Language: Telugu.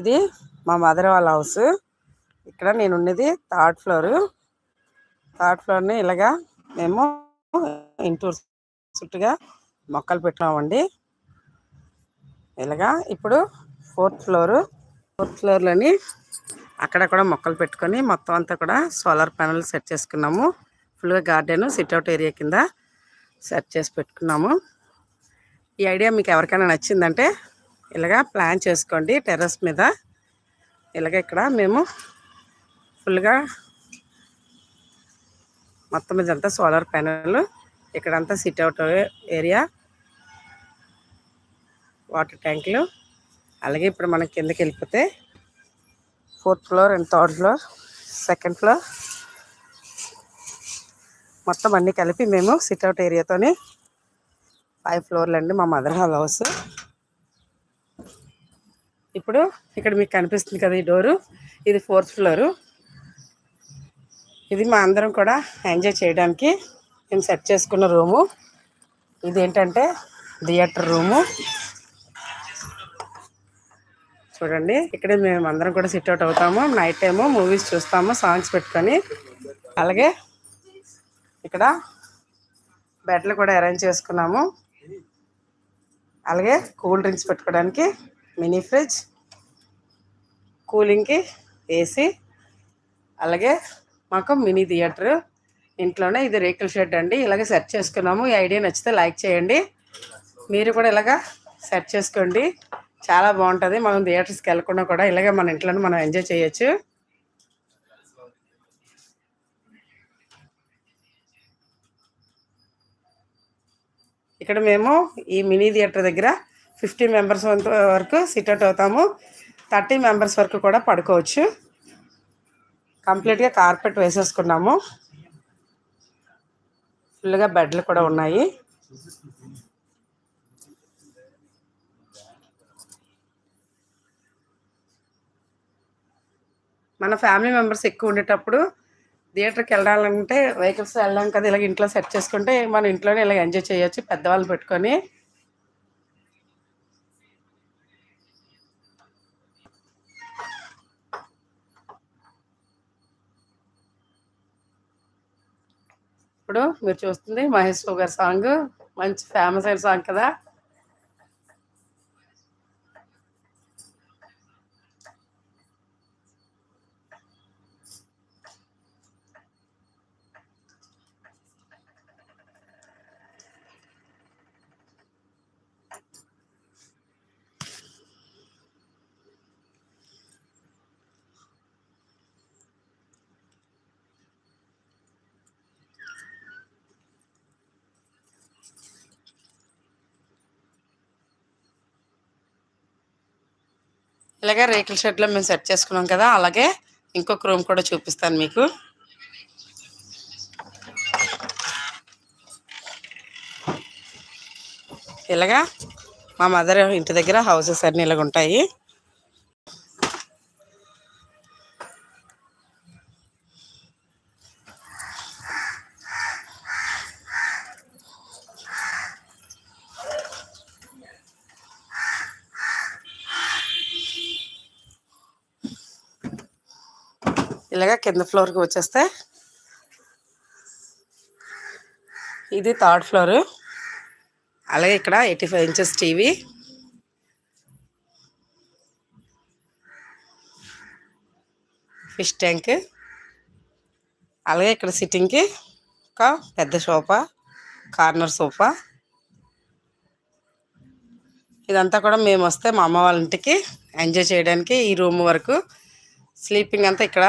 ఇది మా మదర్ వాళ్ళ హౌస్. ఇక్కడ నేను ఉన్నది థర్డ్ ఫ్లోర్. థర్డ్ ఫ్లోర్ని ఇలాగా మేము ఇంటూర్ చుట్టుగా మొక్కలు పెట్టినామండి. ఇలాగా ఇప్పుడు ఫోర్త్ ఫ్లోరు. ఫోర్త్ ఫ్లోర్లోని కూడా మొక్కలు పెట్టుకొని మొత్తం అంతా కూడా సోలార్ ప్యానల్ సెట్ చేసుకున్నాము. ఫుల్గా గార్డెన్ సిట్అవుట్ ఏరియా కింద సెట్ చేసి పెట్టుకున్నాము. ఈ ఐడియా మీకు ఎవరికైనా నచ్చిందంటే ఇలాగా ప్లాన్ చేసుకోండి టెర్రస్ మీద. ఇలాగ ఇక్కడ మేము ఫుల్గా మొత్తం ఇదంతా సోలార్ ప్యానల్ ఇక్కడంతా సిట్అవుట్ ఏరియా వాటర్ ట్యాంకులు అలాగే ఇప్పుడు మనం కిందకి వెళ్ళిపోతే fourth floor and third floor second floor. మొత్తం అన్నీ కలిపి మేము సిట్అవుట్ ఏరియాతోని ఫైవ్ ఫ్లోర్లు అండి మా మదర్ హాల్ హౌస్. ఇప్పుడు ఇక్కడ మీకు కనిపిస్తుంది కదా ఈ డోరు. ఇది ఫోర్త్ ఫ్లోరు. ఇది మా అందరం కూడా ఎంజాయ్ చేయడానికి మేము సెట్ చేసుకున్న రూము. ఇది ఏంటంటే థియేటర్ రూము. చూడండి ఇక్కడే మేము అందరం కూడా సిట్ అవుట్ అవుతాము. నైట్ టైము మూవీస్ చూస్తాము సాంగ్స్ పెట్టుకొని. అలాగే ఇక్కడ బెడ్లు కూడా అరేంజ్ చేసుకున్నాము. అలాగే కూల్ డ్రింక్స్ పెట్టుకోవడానికి మినీ ఫ్రిడ్జ్ కూలింగ్కి ఏసీ అలాగే మాకు మినీ థియేటర్. ఇంట్లోనే ఇది రేకుల షెడ్ అండి. ఇలాగే సెట్ చేసుకున్నాము. ఈ ఐడియా నచ్చితే లైక్ చేయండి. మీరు కూడా ఇలాగా సెట్ చేసుకోండి. చాలా బాగుంటుంది. మనం థియేటర్స్కి వెళ్ళకుండా కూడా ఇలాగే మన ఇంట్లోనే మనం ఎంజాయ్ చేయొచ్చు. ఇక్కడ మేము ఈ మినీ థియేటర్ దగ్గర ఫిఫ్టీ మెంబర్స్ వరకు సిట్అట్ అవుతాము. థర్టీ మెంబర్స్ వరకు కూడా పడుకోవచ్చు. కంప్లీట్గా కార్పెట్ వేసేసుకున్నాము. ఫుల్గా బెడ్లు కూడా ఉన్నాయి. మన ఫ్యామిలీ మెంబర్స్ ఎక్కువ ఉండేటప్పుడు థియేటర్కి వెళ్ళాలంటే వెహికల్స్ వెళ్ళాం కదా ఇలాగ ఇంట్లో సెట్ చేసుకుంటే మన ఇంట్లోనే ఇలాగ ఎంజాయ్ చేయొచ్చు పెద్దవాళ్ళు పెట్టుకొని. ఇప్పుడు మీరు చూస్తుంది మహేష్ బాబు గారి సాంగ్. మంచి ఫేమస్ అయిన సాంగ్ కదా. ఇలాగే రేకుల షెడ్లో మేము సెట్ చేసుకున్నాం కదా అలాగే ఇంకొక రూమ్ కూడా చూపిస్తాను మీకు. ఇలాగా మా మదర్ ఇంటి దగ్గర హౌసెస్ అన్నీ ఇలాగ ఉంటాయి. ఇలాగ కింద ఫ్లోర్కి వచ్చేస్తే ఇది థర్డ్ ఫ్లోరు. అలాగే ఇక్కడ eighty five inches TV. Fish tank. అలాగే ఇక్కడ సిట్టింగ్కి ఒక పెద్ద సోఫా కార్నర్ సోఫా. ఇదంతా కూడా మేము వస్తే మా అమ్మ వాళ్ళ ఇంటికి ఎంజాయ్ చేయడానికి ఈ రూమ్ వరకు. స్లీపింగ్ అంతా ఇక్కడ